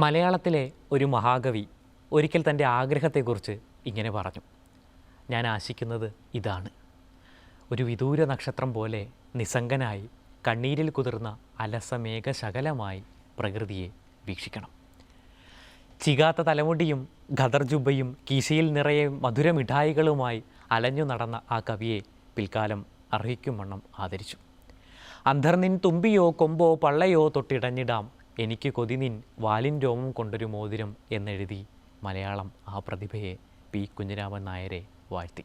മലയാളത്തിലെ ഒരു മഹാകവി ഒരിക്കൽ തന്റെ ആഗ്രഹത്തെക്കുറിച്ച് ഇങ്ങനെ പറഞ്ഞു. ഞാൻ ആശിക്കുന്നത് ഇതാണ്. ഒരു വിദൂര നക്ഷത്രം പോലെ നിസ്സംഗനായി കണ്ണീരിൽ കുതിർന്ന അലസമേഘശകലമായി പ്രകൃതിയെ വീക്ഷിക്കണം. ചികാത്ത തലമുടിയും ഖദർ ജുബയും കീശയിൽ നിറയെ മധുരമിഠായികളുമായി അലഞ്ഞു നടന്ന ആ കവിയെ പിൽക്കാലം അർഹിക്കും വണ്ണം ആദരിച്ചു. അന്ധർനിൻ തുമ്പിയോ കൊമ്പോ പള്ളയോ തൊട്ടിടഞ്ഞിടാം. എനിക്ക് കൊതിനിൻ വാലിൻ രോമം കൊണ്ടൊരു മോതിരം എന്നെഴുതി മലയാളം ആ പ്രതിഭയെ പി. കുഞ്ഞിരാമൻ നായരെ വാഴ്ത്തി.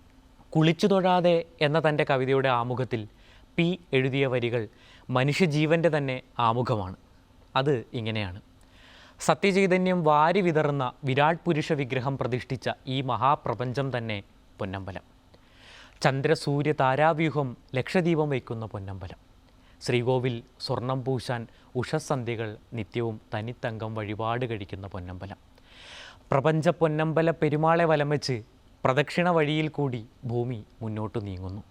കുളിച്ചു തൊഴാതെ എന്ന തന്റെ കവിതയുടെ ആമുഖത്തിൽ പി. എഴുതിയ വരികൾ മനുഷ്യജീവന്റെ തന്നെ ആമുഖമാണ്. അത് ഇങ്ങനെയാണ്. സത്യചൈതന്യം വാരി വിതറുന്ന വിരാട് പുരുഷ വിഗ്രഹം പ്രതിഷ്ഠിച്ച ഈ മഹാപ്രപഞ്ചം തന്നെ പൊന്നമ്പലം. ചന്ദ്രസൂര്യ താരാവ്യൂഹം ലക്ഷദീപം വയ്ക്കുന്ന പൊന്നമ്പലം. ശ്രീകോവിൽ സ്വർണം പൂശാൻ ഉഷസന്ധ്യകൾ നിത്യവും തനിത്തങ്കം വഴിപാട് കഴിക്കുന്ന പൊന്നമ്പലം. പ്രപഞ്ച പൊന്നമ്പല പെരുമാളെ വലം വെച്ച് പ്രദക്ഷിണ വഴിയിൽ കൂടി ഭൂമി മുന്നോട്ട് നീങ്ങുന്നു.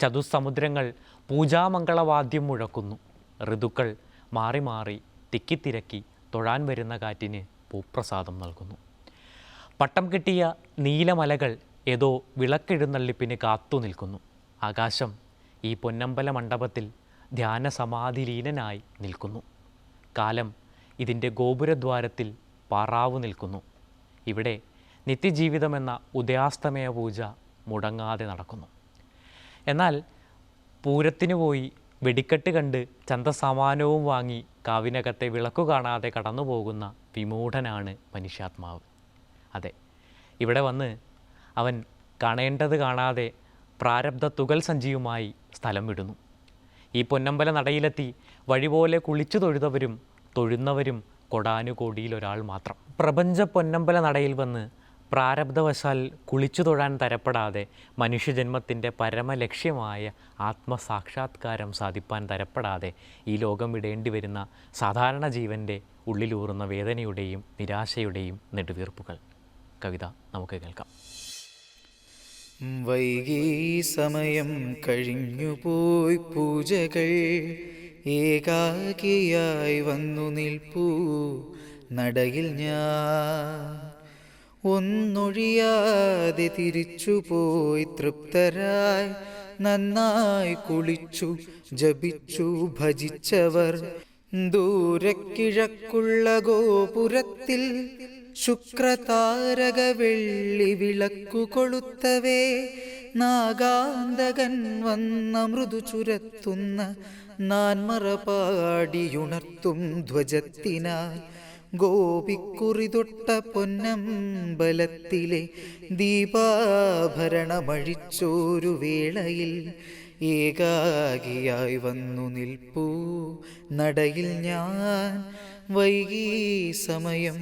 ചതുസമുദ്രങ്ങൾ പൂജാമംഗളവാദ്യം മുഴക്കുന്നു. ഋതുക്കൾ മാറി മാറി തിക്കിത്തിരക്കി തൊഴാൻ വരുന്ന കാറ്റിന് പൂപ്രസാദം നൽകുന്നു. പട്ടം കിട്ടിയ നീലമലകൾ ഏതോ വിളക്കെഴുന്നള്ളിപ്പിന് കാത്തു നിൽക്കുന്നു. ആകാശം ഈ പൊന്നമ്പല മണ്ഡപത്തിൽ ധ്യാന സമാധിലീനനായി നിൽക്കുന്നു. കാലം ഇതിന്റെ ഗോപുരദ്വാരത്തിൽ പാറാവു നിൽക്കുന്നു. ഇവിടെ നിത്യജീവിതമെന്ന ഉദയാസ്തമയ പൂജ മുടങ്ങാതെ നടക്കുന്നു. എന്നാൽ പൂരത്തിന് പോയി വെടിക്കെട്ട് കണ്ട് ചന്തസമാനവും വാങ്ങി കാവിനകത്തെ വിളക്കു കാണാതെ കടന്നു പോകുന്ന വിമൂഢനാണ് മനുഷ്യാത്മാവ്. അതെ ഇവിടെ വന്ന് അവൻ കാണേണ്ടത് കാണാതെ പ്രാരബ്ധ തുകൽ സഞ്ചിയുമായി സ്ഥലം വിടുന്നു. ഈ പൊന്നമ്പല നടയിലെത്തി വഴിപോലെ കുളിച്ചു തൊഴുതവരും തൊഴുന്നവരും കൊടാനുകോടിയിൽ ഒരാൾ മാത്രം. പ്രപഞ്ച പൊന്നമ്പല നടയിൽ വന്ന് പ്രാരബ്ധവശാൽ കുളിച്ചു തൊഴാൻ തരപ്പെടാതെ മനുഷ്യജന്മത്തിന്റെ പരമലക്ഷ്യമായ ആത്മസാക്ഷാത്കാരം സാധിപ്പാൻ തരപ്പെടാതെ ഈ ലോകം വിടേണ്ടി വരുന്ന സാധാരണ ജീവന്റെ ഉള്ളിലൂറുന്ന വേദനയുടെയും നിരാശയുടെയും നെടുവീർപ്പുകൾ. കവിത നമുക്ക് കേൾക്കാം. വൈകി സമയം കഴിഞ്ഞു കഴിഞ്ഞുപോയി പൂജകൾ. ഏകാകിയായി വന്നു നിൽപ്പൂ നടയിൽ ഞാൻ. ഒന്നൊഴിയാതെ തിരിച്ചുപോയി തൃപ്തരായി നന്നായി കുളിച്ചു ജപിച്ചു ഭജിച്ചവർ. ദൂരക്കിഴക്കുള്ള ഗോപുരത്തിൽ ശുക്രതാരക വെള്ളി വിളക്കു കൊളുത്തവേ നാഗാന്തകൻ വന്ന മൃദു ചുരത്തുന്ന നാൻമറ പാടിയുണർത്തും ധ്വജത്തിനാൽ ഗോപിക്കുറി തൊട്ട പൊന്നമ്പലത്തിലെ ദീപാഭരണമഴിച്ചോരു വേളയിൽ ഏകാഗിയായി വന്നു നിൽപ്പൂ. നടയിൽ ഞാൻ വൈകി സമയം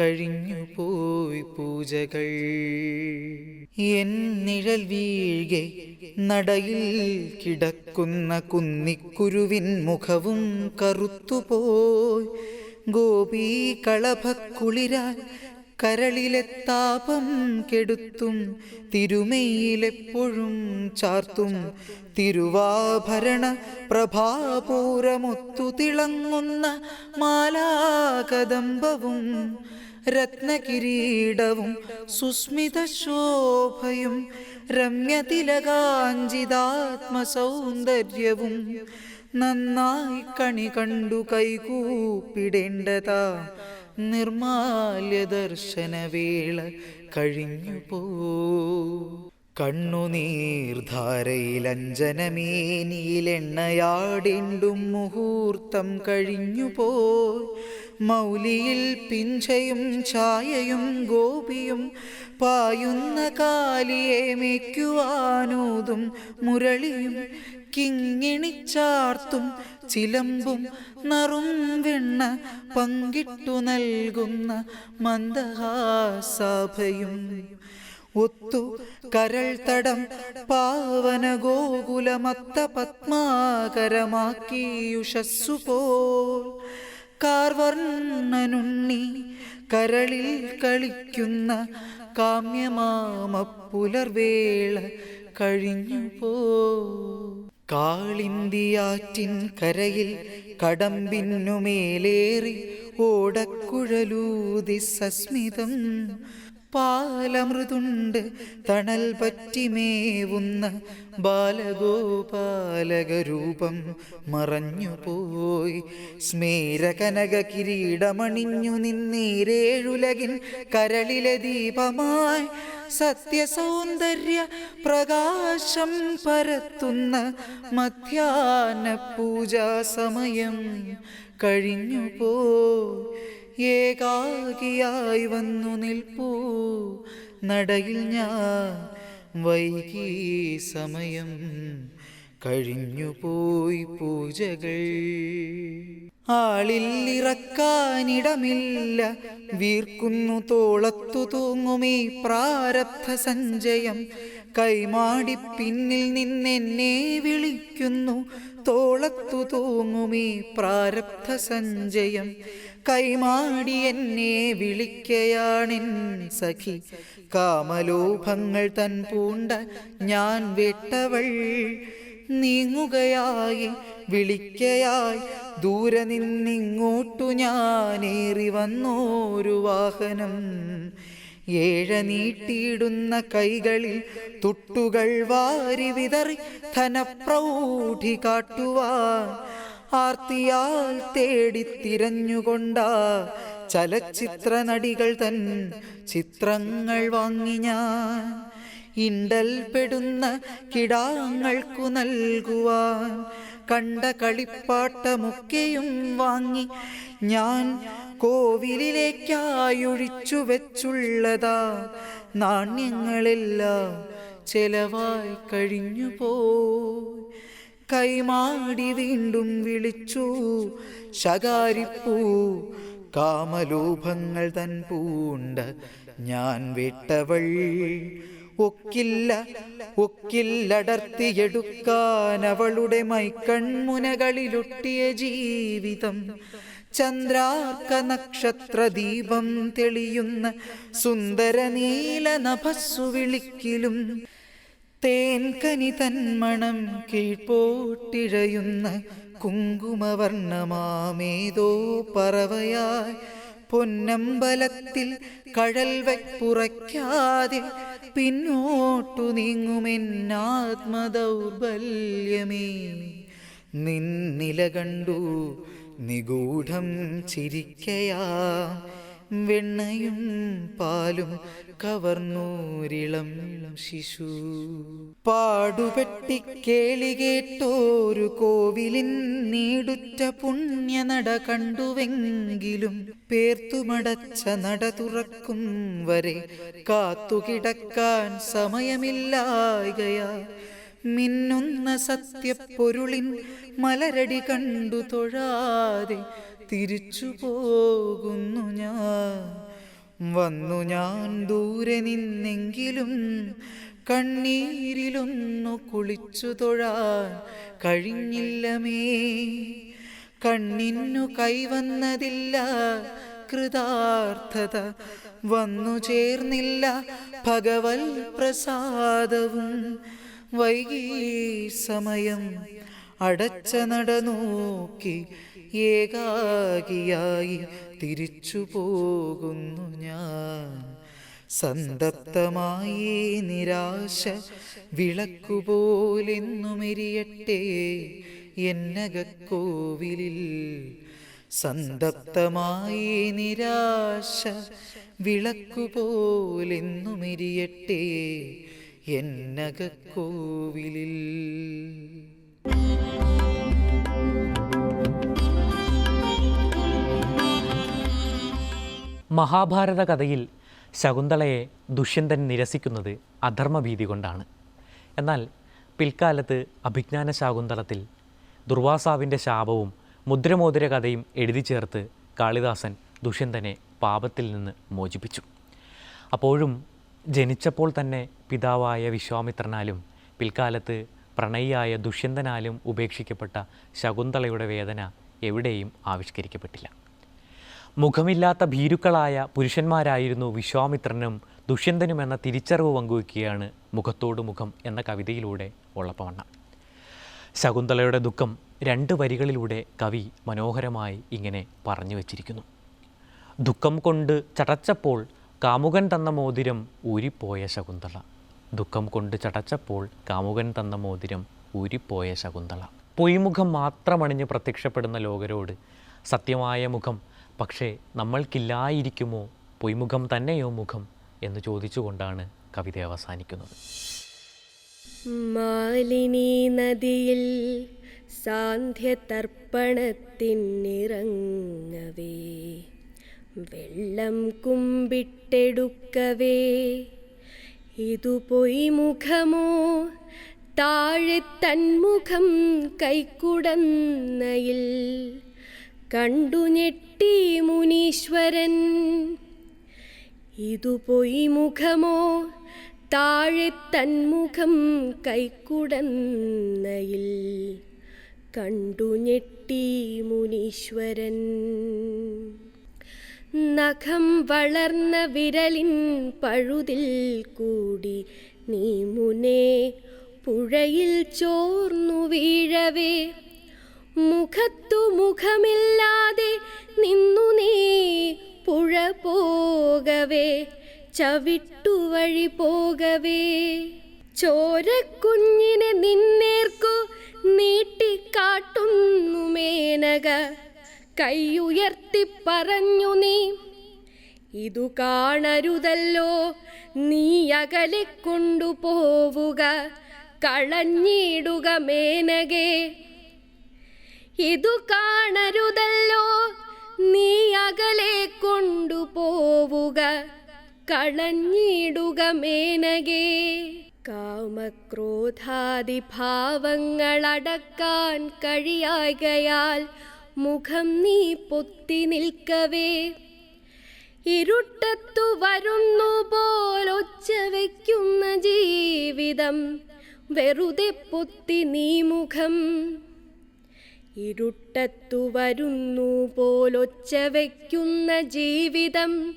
കഴിഞ്ഞു പോയി പൂജകൾ. എൻ നിഴൽ വീഴ്കെ നടയിൽ കിടക്കുന്ന കുന്നിക്കുരുവിൻ മുഖവും കറുത്തുപോയി. ഗോപി കളഭക്കുളിരാൽ കരളിലെ താപം കെടുത്തും. തിരുമയിലെപ്പോഴും ചാർത്തും. തിരുവാഭരണ പ്രഭാപൂരമൊത്തു തിളങ്ങുന്ന മാലാകദംബവും. രത്നകിരീടവും സുസ്മിത ശോഭയും രമ്യതിലകാഞ്ചിതാത്മസൗന്ദര്യവും നന്നായി കണി കണ്ടു കൈകൂപ്പിടേണ്ടതാ നിർമാല്യ ദർശനവേള കഴിഞ്ഞു പോ കണ്ണുനീർധാരയിലഞ്ജനമേനിയിലെണ്ണയാടിണ്ടും മുഹൂർത്തം കഴിഞ്ഞു പോ മൗലിയിൽ പിഞ്ചയും ചായയും ഗോപിയും പായുന്ന കാലിയെ മേക്കുവാനൂതും മുരളിയും കിങ്ങിണിച്ചാർത്തും ചിലമ്പും നറും വെണ്ണ പങ്കിട്ടു നൽകുന്ന മന്ദഹാസഭയും. ഒത്തു കരൾ തടം പാവന ഗോകുലമത്ത പത്മാകരമാക്കിയുഷസ്സു പോൽ കാർവർണനുണ്ണി കരളിൽ കളിക്കുന്ന കാമ്യമാമ പുലർവേള കഴിഞ്ഞു പോ. കാളിന്തിയാറ്റിൻ കരയിൽ കടമ്പിന്നുമേലേറി ഓടക്കുഴലൂതി സസ്മിതം പാലമൃതുണ്ട്. തണൽ പറ്റിമേവുന്ന ബാലഗോപാലകരൂപം മറഞ്ഞുപോയി സ്മേരകനക കിരീടമണിഞ്ഞു നിന്നീരേഴുലകിൻ കരളിലെ ദീപമായി സത്യസൗന്ദര്യ പ്രകാശം പരത്തുന്ന മധ്യാന പൂജാ സമയം കഴിഞ്ഞു പോ ഏകാകിയായി വന്നു നിൽപ്പൂ. നടയിൽ ഞാൻ വൈകി സമയം കഴിഞ്ഞു പോയി പൂജകൾ. ആളിൽ ഇറക്കാനിടമില്ല വീർക്കുന്നു തോളത്തു തൂങ്ങുമീ പ്രാരബ്ധ സഞ്ചയം. കൈമാടി പിന്നിൽ നിന്നെന്നെ വിളിക്കുന്നു തോളത്തു തൂങ്ങുമീ പ്രാരബ്ധ സഞ്ചയം. കൈമാടി എന്നെ വിളിക്കയാണെൻ സഖി. കാമലോഭങ്ങൾ തൻ പൂണ്ട ഞാൻ വിട്ടവൾ. നീങ്ങുകയായി വിളിക്കയായി ദൂരെ നിന്നിങ്ങോട്ടു ഞാനേറി വന്നോരു വാഹനം. ഏഴ നീട്ടിയിടുന്ന കൈകളിൽ തുട്ടുകൾ വാരി വിതറി ധനപ്രൗഢി കാട്ടുവാൻ. ആർത്തിയാൽ തേടി തിരഞ്ഞുകൊണ്ടാ ചലച്ചിത്ര നടികൾ തൻ ചിത്രങ്ങൾ വാങ്ങി ഞാൻ. ഇണ്ടൽ പെടുന്ന കിടാങ്ങൾക്കു നൽകുവാൻ കണ്ട കളിപ്പാട്ടമൊക്കെയും വാങ്ങി ഞാൻ കോവിലിലേക്കായൊഴിച്ചു വെച്ചുള്ളതാ നാണ്യങ്ങളെല്ലാം ചെലവായി കഴിഞ്ഞു പോ കൈമാടി വീണ്ടും വിളിച്ചു ശകാരിപ്പൂ കാമലോഭങ്ങൾ തൻ പൂണ്ട ഞാൻ വിട്ടവൾ. ഒക്കില്ല ഒക്കില്ലടർത്തിയെടുക്കാൻ അവളുടെ മൈക്കൺമുനകളിലൊട്ടിയ ജീവിതം. ചന്ദ്രാർക്ക നക്ഷത്ര ദീപം തെളിയുന്ന സുന്ദര നീല നഭസ്സു വിളിക്കിലും തേൻകനി തന്മണം കീഴ്പോട്ടിഴയുന്ന കുങ്കുമവർണമാമേതോ പറവയായി. പൊന്നമ്പലത്തിൽ കഴൽ വയ്പ്പുറയ്ക്കാതെ പിന്നോട്ടു നീങ്ങുമെന്നാത്മദൗർബല്യമേ നിന്നില കണ്ടു നിഗൂഢം ചിരിക്കയാ. വെണ്ണയും പാലും കവർന്നൂരിളം ശിശു. പാടുപെട്ടി കേളി കേട്ടോരു കോവിലിൻ നീടുറ്റ പുണ്യ നട കണ്ടുവെങ്കിലും പേർത്തുമടച്ച നട തുറക്കും വരെ കാത്തുകിടക്കാൻ സമയമില്ലായകയാ. മിന്നുന്ന സത്യപ്പൊരുളിൻ മലരടി കണ്ടു തൊഴാതെ തിരിച്ചു പോകുന്നു ഞാൻ. വന്നു ഞാൻ ദൂരെ നിന്നെങ്കിലും കണ്ണീരിലൊന്നു കുളിച്ചു തൊഴാൻ കഴിഞ്ഞില്ലമേ. കണ്ണിന്നു കൈവന്നതില്ല കൃതാർത്ഥത വന്നു ചേർന്നില്ല ഭഗവൽ പ്രസാദവും വൈകി സമയം അടച്ച നട നോക്കി ഏകാകിയായി തിരിച്ചു പോകുന്നു ഞാൻ. സന്തപ്തമായി നിരാശ വിളക്കുപോലെന്നുമെരിയട്ടെ എന്നകക്കോവിലിൽ. സന്തപ്തമായി നിരാശ വിളക്കുപോലെന്നുമെരിയട്ടെ എന്നകക്കോവിലിൽ മഹാഭാരത കഥയിൽ ശകുന്തളയെ ദുഷ്യന്തൻ നിരസിക്കുന്നത് അധർമ്മഭീതി കൊണ്ടാണ്. എന്നാൽ പിൽക്കാലത്ത് അഭിജ്ഞാന ശാകുന്തളത്തിൽ ദുർവാസാവിന്റെ ശാപവും മുദ്രമോതിര കഥയും എഴുതി ചേർത്ത് കാളിദാസൻ ദുഷ്യന്തനെ പാപത്തിൽ നിന്ന് മോചിപ്പിച്ചു. അപ്പോഴും ജനിച്ചപ്പോൾ തന്നെ പിതാവായ വിശ്വാമിത്രനാലും പിൽക്കാലത്ത് പ്രണയിയായ ദുഷ്യന്തനാലും ഉപേക്ഷിക്കപ്പെട്ട ശകുന്തളയുടെ വേദന എവിടെയും ആവിഷ്കരിക്കപ്പെട്ടില്ല. മുഖമില്ലാത്ത ഭീരുക്കളായ പുരുഷന്മാരായിരുന്നു വിശ്വാമിത്രനും ദുഷ്യന്തനും എന്ന തിരിച്ചറിവ് പങ്കുവയ്ക്കുകയാണ് മുഖത്തോട് മുഖം എന്ന കവിതയിലൂടെ ഉള്ളപ്പവണ്ണ. ശകുന്തളയുടെ ദുഃഖം രണ്ട് വരികളിലൂടെ കവി മനോഹരമായി ഇങ്ങനെ പറഞ്ഞു വച്ചിരിക്കുന്നു. ദുഃഖം കൊണ്ട് ചടച്ചപ്പോൾ കാമുകൻ തന്ന മോതിരം ഊരിപ്പോയ ശകുന്തള. ദുഃഖം കൊണ്ട് ചടച്ചപ്പോൾ കാമുകൻ തന്ന മോതിരം ഊരിപ്പോയ ശകുന്തള. പൊയ്മുഖം മാത്രമണിഞ്ഞ് പ്രത്യക്ഷപ്പെടുന്ന ലോകരോട് സത്യമായ മുഖം പക്ഷേ നമ്മൾക്കില്ലായിരിക്കുമോ പൊയ്മുഖം തന്നെയോ മുഖം എന്ന് ചോദിച്ചുകൊണ്ടാണ് കവിത അവസാനിക്കുന്നത്. മാലിനി നദിയിൽ സാന്ധ്യതർപ്പണത്തിനിറങ്ങവേ. വെള്ളം കുമ്പിട്ടെടുക്കവേ. ഇതു പൊയ്മുഖമോ താഴെ തന്മുഖം കൈക്കുടന്നയിൽ കണ്ടു ഞെട്ടി മുനീശ്വരൻ. ഇതു പൊയ്മുഖമോ താഴെ തന്മുഖം കൈക്കുടന്നയിൽ കണ്ടു ഞെട്ടി മുനീശ്വരൻ. നഖം വളർന്ന വിരലിൻ പഴുതിൽ കൂടി നീ മുനേ പുഴയിൽ ചോർന്നു വീഴവേ. മുഖത്തു മുഖമില്ലാതെ നിന്നു നീ പുഴ പോകവേ. ചവിട്ടുവഴി പോകവേ. ചോരക്കുഞ്ഞിനെ നിന്നേർക്കു നീട്ടിക്കാട്ടുന്നു മേനക. കൈയുയർത്തി പറഞ്ഞു നീ. ഇതു കാണരുതല്ലോ നീ അകലെ കൊണ്ടുപോവുക കളഞ്ഞിടുക മേനകെ. ഇതു കാണരുതല്ലോ നീ അകലെ കൊണ്ടുപോവുക കളഞ്ഞിടുക മേനകെ. കാമക്രോധാദി ഭാവങ്ങളടക്കാൻ കഴിയായകയാൽ മുഖം നീ പൊത്തി നിൽക്കവേ. ഇരുട്ടത്തു വരുന്നു പോലൊച്ച വയ്ക്കുന്ന ജീവിതം. വെറുതെ പൊത്തി നീ മുഖം. ഇരുട്ടത്തു വരുന്നു പോലൊച്ച വയ്ക്കുന്ന ജീവിതം.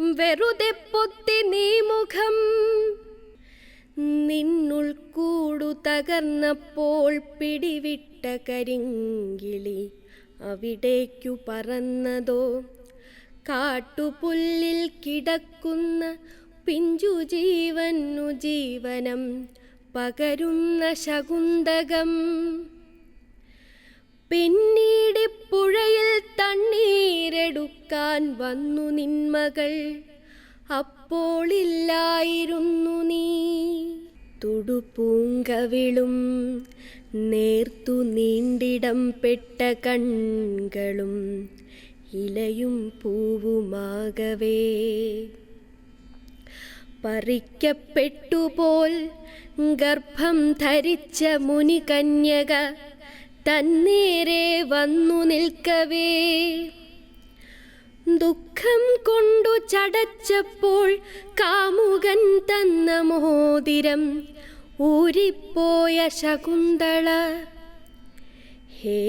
വെറുതെ പൊത്തി നീ മുഖം. നിന്നുൾക്കൂടു തകർന്നപ്പോൾ പിടിവിട്ട കരിങ്കിളി. അവിടേക്കു പറന്നതോ? കാട്ടുപുല്ലിൽ കിടക്കുന്ന പിഞ്ചു ജീവനു ജീവനം പകരുന്ന ശകുന്തകം. പിന്നീട് പുഴയിൽ തണ്ണീരെടുക്കാൻ വന്നു നിന്മകൾ. അപ്പോളില്ലായിരുന്നു നീ. തുടുപൂങ്കവിളും നേർത്തു നീണ്ടിടം പെട്ട കണ്ണുകളും ഇലയും പൂവുമാകവേ. പറിക്കപ്പെട്ടുപോൽ ഗർഭം ധരിച്ച മുനികന്യക തന്നേരെ വന്നു നിൽക്കവേ. ദുഃഖം കൊണ്ടു ചടച്ചപ്പോൾ കാമുകൻ തന്ന മോതിരം ഊരിപ്പോയ ശകുന്തള. ഹേ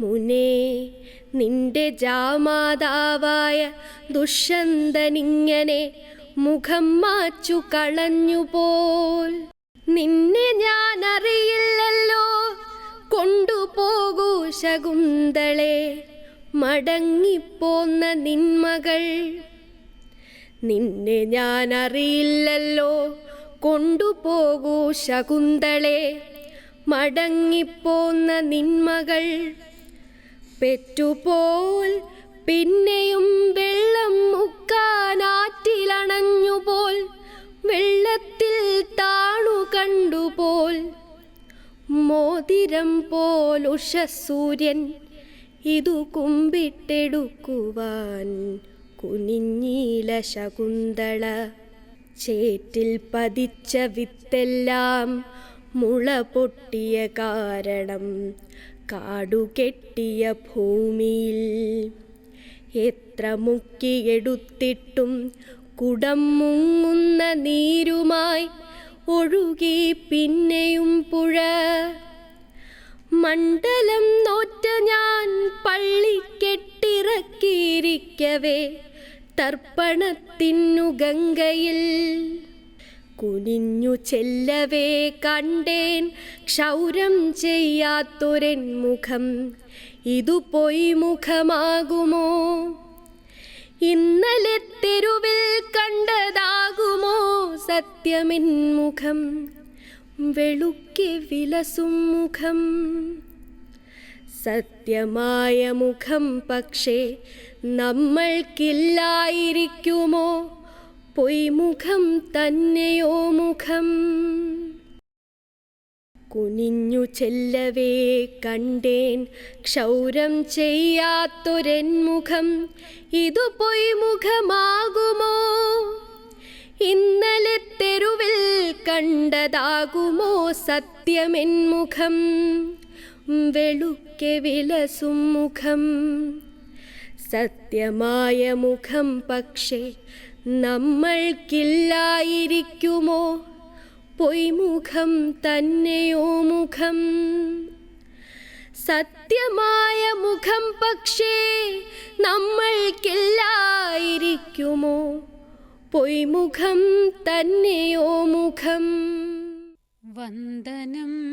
മുനേ നിന്റെ ജാമാതാവായ ദുഷ്യന്തനിങ്ങനെ മുഖം മാച്ചു കളഞ്ഞുപോൽ. നിന്നെ ഞാൻ അറിയില്ലല്ലോ കൊണ്ടുപോകൂ ശകുന്തളെ മടങ്ങിപ്പോന്ന നിന്മകൾ. നിന്നെ ഞാൻ അറിയില്ലല്ലോ കൊണ്ടുപോകൂ ശകുന്തളെ. മടങ്ങിപ്പോന്ന നിന്മകൾ പെറ്റുപോൽ പിന്നെയും വെള്ളം മുക്കാനാറ്റിലണഞ്ഞുപോൽ വെള്ളത്തിൽ താണു കണ്ടുപോൽ മോതിരം പോൽ ഉഷസൂര്യൻ ഇതു കുമ്പിട്ടെടുക്കുവാൻ കുനിഞ്ഞീല ശകുന്തള. ചേറ്റിൽ പതിച്ച വിത്തെല്ലാം മുള പൊട്ടിയ കാരണം കാടുകെട്ടിയ ഭൂമിയിൽ. എത്ര മുക്കിയെടുത്തിട്ടും കുടം മുങ്ങുന്ന നീരുമായി ഒഴുകി പിന്നെയും പുഴ. മണ്ഡലം നോറ്റ ഞാൻ പള്ളിക്കെട്ടിറക്കിയിരിക്കവേ തർപ്പണത്തിനു ഗംഗയിൽ. കുനിഞ്ഞു ചെല്ലവേ കണ്ടേൻ ക്ഷൗരം ചെയ്യാത്തൊരൻ മുഖം. ഇതു പൊയ് മുഖമാകുമോ? ഇന്നലെ തെരുവിൽ കണ്ടതാകുമോ സത്യമെൻ മുഖം? വെളുക്കി വിലസും മുഖം. സത്യമായ മുഖം പക്ഷേ നമ്മൾക്കില്ലായിരിക്കുമോ? പൊയ്മുഖം തന്നെയോ മുഖം? കുനിഞ്ഞു ചെല്ലവേ കണ്ടേൻ ക്ഷൗരം ചെയ്യാത്തൊരൻ മുഖം ഇതു പൊയ്മുഖമാകുമോ ഇന്നലെ തെരുവിൽ കണ്ടതാകുമോ സത്യമെൻ മുഖം? വെളുക്കെ വിലസും മുഖം. സത്യമായ മുഖം പക്ഷേ നമ്മൾക്കില്ലായിരിക്കുമോ? പൊയ്മുഖം തന്നെയോ മുഖം? സത്യമായ മുഖം പക്ഷേ നമ്മൾക്കില്ലായിരിക്കുമോ? പൊയ്മുഖം തന്നെയോ മുഖം? വന്ദനം